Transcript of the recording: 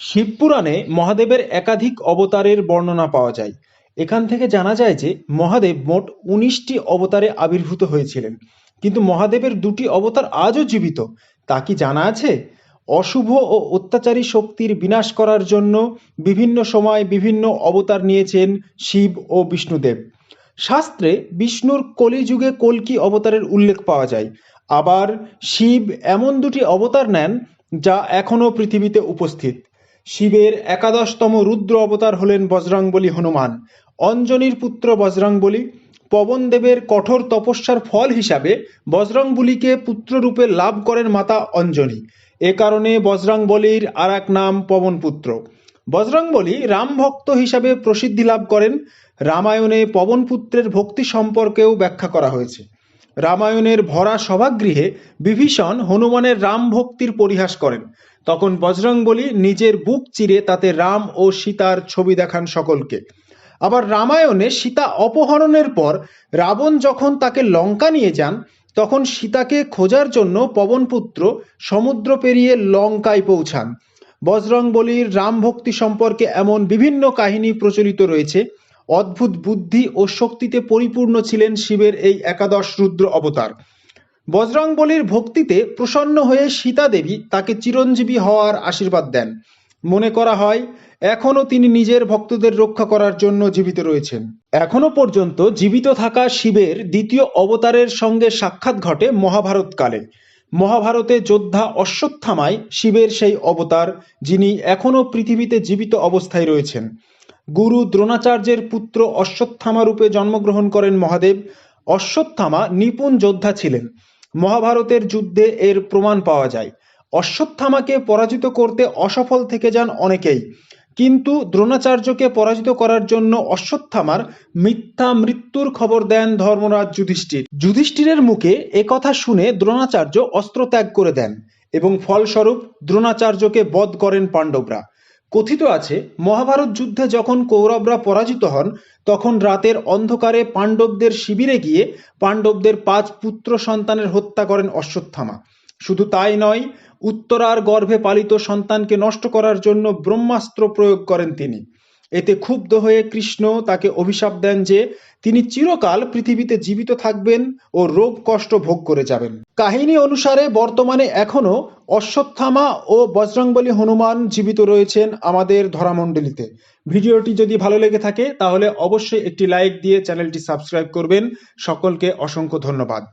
শিবপুরাণে মহাদেবের একাধিক অবতারের বর্ণনা পাওয়া যায়। এখান থেকে জানা যায় যে, মহাদেব মোট উনিশটি অবতারে আবির্ভূত হয়েছিলেন। কিন্তু মহাদেবের দুটি অবতার আজও জীবিত। তা কি জানা আছে? অশুভ ও অত্যাচারী শক্তির বিনাশ করার জন্য বিভিন্ন সময় বিভিন্ন অবতার নিয়েছেন শিব ও বিষ্ণুদেব। শাস্ত্রে বিষ্ণুর কলিযুগে কল্কি অবতারের উল্লেখ পাওয়া যায়। আবার শিব এমন দুটি অবতার নেন যা এখনও পৃথিবীতে উপস্থিত। শিবের একাদশতম রুদ্র অবতার হলেন বজরংবলী হনুমান। অঞ্জনীর পুত্র বজরংবলী পবনদেবের কঠোর তপস্যার ফল হিসাবে বজরংবলীকে পুত্ররূপে লাভ করেন মাতা অঞ্জনী। এ কারণে বজরংবলীর আর এক নাম পবনপুত্র। বজরংবলী রামভক্ত হিসাবে প্রসিদ্ধি লাভ করেন। রামায়ণে পবনপুত্রের ভক্তি সম্পর্কেও ব্যাখ্যা করা হয়েছে। রামায়ণের ভরা সভাগৃহে বিভীষণ হনুমানের রাম ভক্তির পরিহাস করেন। তখন বজরংবলী নিজের বুক চিরে তাতে রাম ও সীতার ছবি দেখান সকলকে। আবার রামায়ণে সীতা অপহরণের পর রাবণ যখন তাকে লঙ্কা নিয়ে যান, তখন সীতাকে খোঁজার জন্য পবনপুত্র সমুদ্র পেরিয়ে লঙ্কায় পৌঁছান। বজরংবলীর রাম ভক্তি সম্পর্কে এমন বিভিন্ন কাহিনী প্রচলিত রয়েছে। অদ্ভুত বুদ্ধি ও শক্তিতে পরিপূর্ণ ছিলেন শিবের এই একাদশ রুদ্র অবতার। বজরংবলীর ভক্তিতে প্রসন্ন হয়ে সীতা দেবী তাকে চিরঞ্জীবী হওয়ার আশীর্বাদ দেন। মনে করা হয়, এখনও তিনি নিজের ভক্তদের রক্ষা করার জন্য জীবিত রয়েছেন। এখনও পর্যন্ত জীবিত থাকা শিবের দ্বিতীয় অবতারের সঙ্গে সাক্ষাৎ ঘটে মহাভারতকালে। মহাভারতে যোদ্ধা অশ্বত্থামায় শিবের সেই অবতার, যিনি এখনও পৃথিবীতে জীবিত অবস্থায় রয়েছেন। গুরু দ্রোণাচার্যের পুত্র অশ্বত্থামা রূপে জন্মগ্রহণ করেন মহাদেব। অশ্বত্থামা নিপুণ যোদ্ধা ছিলেন। মহাভারতের যুদ্ধে এর প্রমাণ পাওয়া যায়। অশ্বত্থামাকে পরাজিত করতে অসফল থেকে যান অনেকেই। কিন্তু দ্রোণাচার্যকে পরাজিত করার জন্য অশ্বত্থামার মিথ্যা মৃত্যুর খবর দেন ধর্মরাজ যুধিষ্ঠির। যুধিষ্ঠিরের মুখে একথা শুনে দ্রোণাচার্য অস্ত্র ত্যাগ করে দেন এবং ফলস্বরূপ দ্রোণাচার্যকে বধ করেন পাণ্ডবরা। কথিত আছে, মহাভারত যুদ্ধে যখন কৌরবরা পরাজিত হন, তখন রাতের অন্ধকারে পাণ্ডবদের শিবিরে গিয়ে পাণ্ডবদের পাঁচ পুত্র সন্তানের হত্যা করেন অশ্বত্থামা। শুধু তাই নয়, উত্তরার গর্ভে পালিত সন্তানকে নষ্ট করার জন্য ব্রহ্মাস্ত্র প্রয়োগ করেন তিনি। এতে ক্ষুব্ধ হয়ে কৃষ্ণ তাকে অভিশাপ দেন যে তিনি চিরকাল পৃথিবীতে জীবিত থাকবেন ও রোগ কষ্ট ভোগ করে যাবেন। কাহিনী অনুসারে বর্তমানে এখনও অশ্বত্থামা ও বজরংবলী হনুমান জীবিত রয়েছেন আমাদের ধরামণ্ডলীতে। ভিডিওটি যদি ভালো লেগে থাকে তাহলে অবশ্যই একটি লাইক দিয়ে চ্যানেলটি সাবস্ক্রাইব করবেন। সকলকে অসংখ্য ধন্যবাদ।